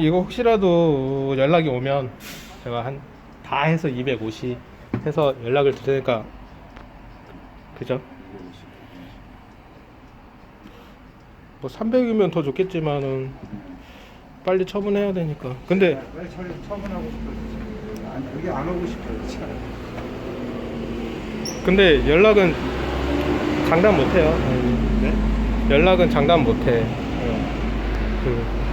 이거 혹시라도 연락이 오면 제가 한 다 해서 250 해서 연락을 드리니까 그죠? 뭐 300이면 더 좋겠지만은 빨리 처분해야 되니까. 근데 왜 처리, 처분하고 싶어요. 여기 안 오고 싶어요. 근데 연락은 장담 못 해요. 네? 연락은 장담 못 해. 어. 그